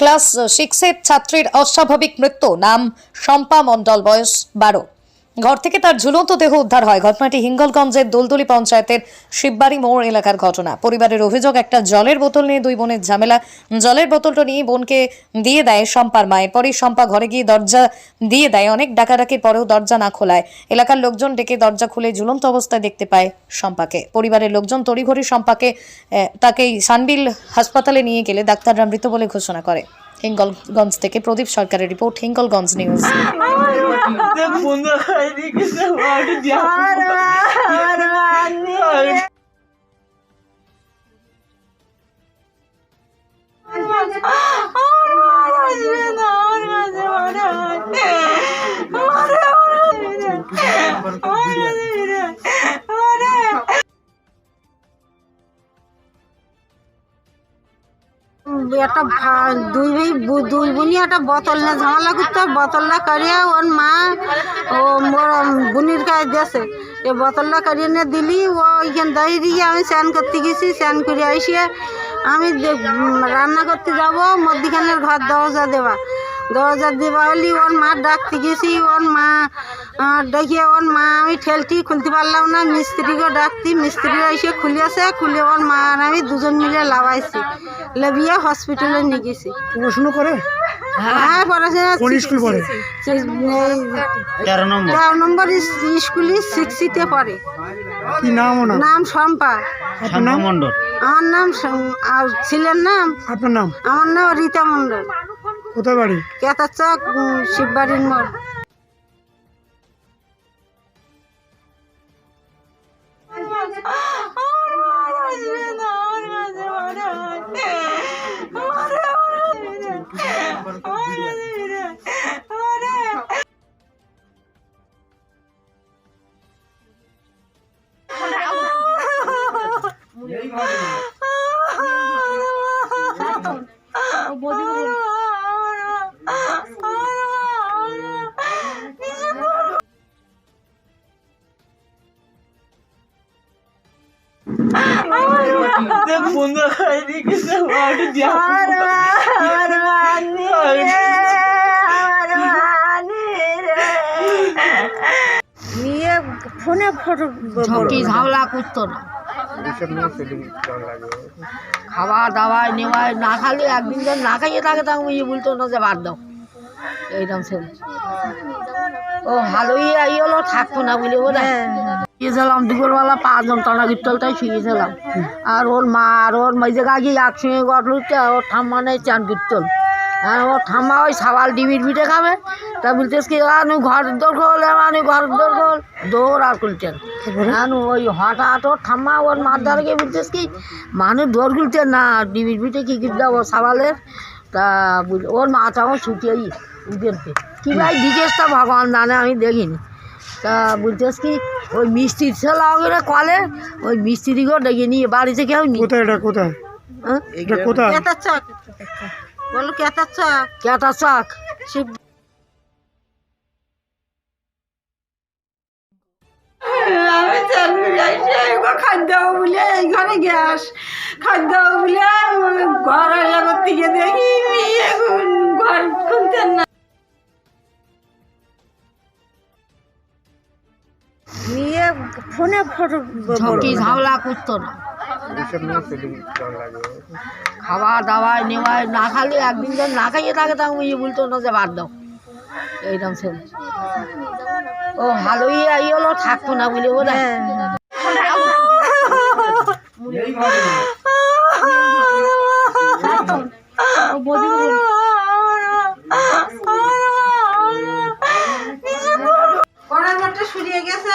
Class সিক্সের ছাত্রীর অস্বাভাবিক মৃত্যু। নাম শম্পা মণ্ডল বয়স বারো। ঘর থেকে তার ঝুলন্ত দেহ উদ্ধার হয়। ঘটনাটি হিঙ্গলগঞ্জের দোলদুলি পঞ্চায়েতের শিববাড়ি মোড় এলাকার ঘটনা। পরিবারের অভিযোগ, একটা জলের বোতল নিয়ে দুই বোনের ঝামেলা। জলের বোতলটা নিয়ে বোনকে দিয়ে দেয় শম্পার মা। এরপরই শম্পা ঘরে গিয়ে দরজা দিয়ে দেয়। অনেক ডাকাডাকির পরেও দরজা না খোলায়। এলাকার লোকজন ডেকে দরজা খুলে ঝুলন্ত অবস্থায় দেখতে পায় শম্পাকে। পরিবারের লোকজন তড়িঘড়ি শম্পাকে তাকে সানবিল হাসপাতালে নিয়ে গেলে ডাক্তাররা মৃত বলে ঘোষণা করে। হিঙ্গলগঞ্জ থেকে প্রদীপ সরকারের রিপোর্ট হিঙ্গলগঞ্জ নিউজ একটা দুই দুই বোনই একটা বোতল নিয়ে ঝামেলা করতো বোতলটা করিয়ে ওর মা ও মোর বুনির কাছে দিয়েছে। এই বোতলটা করিয়ে নিয়ে দিলি, ও ওইখানে দাঁড়িয়ে দিয়ে আমি স্নান করতে গেছি, স্নান করে এসে আমি রান্না করতে যাব, মধ্যখানের ঘর দরজা দেওয়া। দরজা দেওয়া হলি ওর মা ডাকতে গেছি, ওর মা ডেকে ওর মা আমি ঠেলটি খুলতে পারলাম না। মিস্ত্রিকে ডাকতি মিস্ত্রিরা এসে খুলিয়েছে। খুলে ওর মা আর আমি দুজন মিলে লাগাইছি লেবিয়ে হসপিটালে নিয়ে গেছি। পড়াশুনো করে? হ্যাঁ পড়াশোনা কোন স্কুল পড়ে? তেরো নম্বর। ইস- স্কুলে সিক্সিতে পড়ে। কি নাম নাম শম্পা। নাম? আমার নাম আর ছেলের নাম? আপনার নাম? আমার নাম রীতা মণ্ডল। কোথায় বাড়ি? কেতাচক উম, শিববাড়ির মোড়। দেখ বন্ধু খাইনি কিছু আমাকে দিয়া নিয়ে ফোনে ফটো ঝকি ঝামেলা করতো না। খাওয়া দাওয়া নেওয়ায় না খালি একদিন যখন না খাইয়ে থাকে তখন ইয়ে বলতো না যে বাদ দাও। এইরকম ছেলে। ও ভালোই এই হলো থাকতো না বলে ওরা শুয়েছিলাম দুপুরবেলা পাঁচজন টানা গিটলটাই শুয়েছিলাম। আর ওর মা আর ওর মেজে কাকি একসঙ্গে গটল ওর ঠাম্মা নেই চান কীর্তন ওর ঠাম্মা ওই সাবাল ডিবির পিঠে খাবে। তা বলতেস কি আনু ঘর দৌড় খোল আনু ঘর দৌড় খোল। দৌড় আর খুলতেন আনু ওই হঠাৎ ওর ঠাম্মা ওর মার দ্বারা গিয়ে বলতেস কি মানুষ দৌড় খুলতেন না ডিবির পিঠে কি কি দাও সাবালের? তা ওর মাথাও ছুটিয়েই উঠেনতে কি। ভাই জিজ্ঞেস তা ভগবান জানে আমি দেখিনি। তা বলতেস কি ওই মিস্ত্রি ছেলে ওখানে কলে ওই মিস্ত্রিকেও ডেকে নিয়ে বাড়িতে কেউ নি কোথায় এটা কোথায়? হ্যাঁ? এটা কোথায়? বলো কেতাচক কেটা চাক? শিব খাদ্য বলে এই ঘরে গ্যাস। খাদ্য বলে ঘর লাগত থেকে দেখি ঘর খুলতেন না নিয়ে ফোনে ফটো ঝামেলা করতো না। খাওয়া দাওয়া নেওয়ায় না খালি একদিন যখন না খাইয়ে থাকে তখন ইয়ে বলতো না যে বাদ দাও। এইরকম ছেলে। ও ভালোই এই হলো থাকতো না বলে পড়ার মাঠে সরিয়ে গেছে।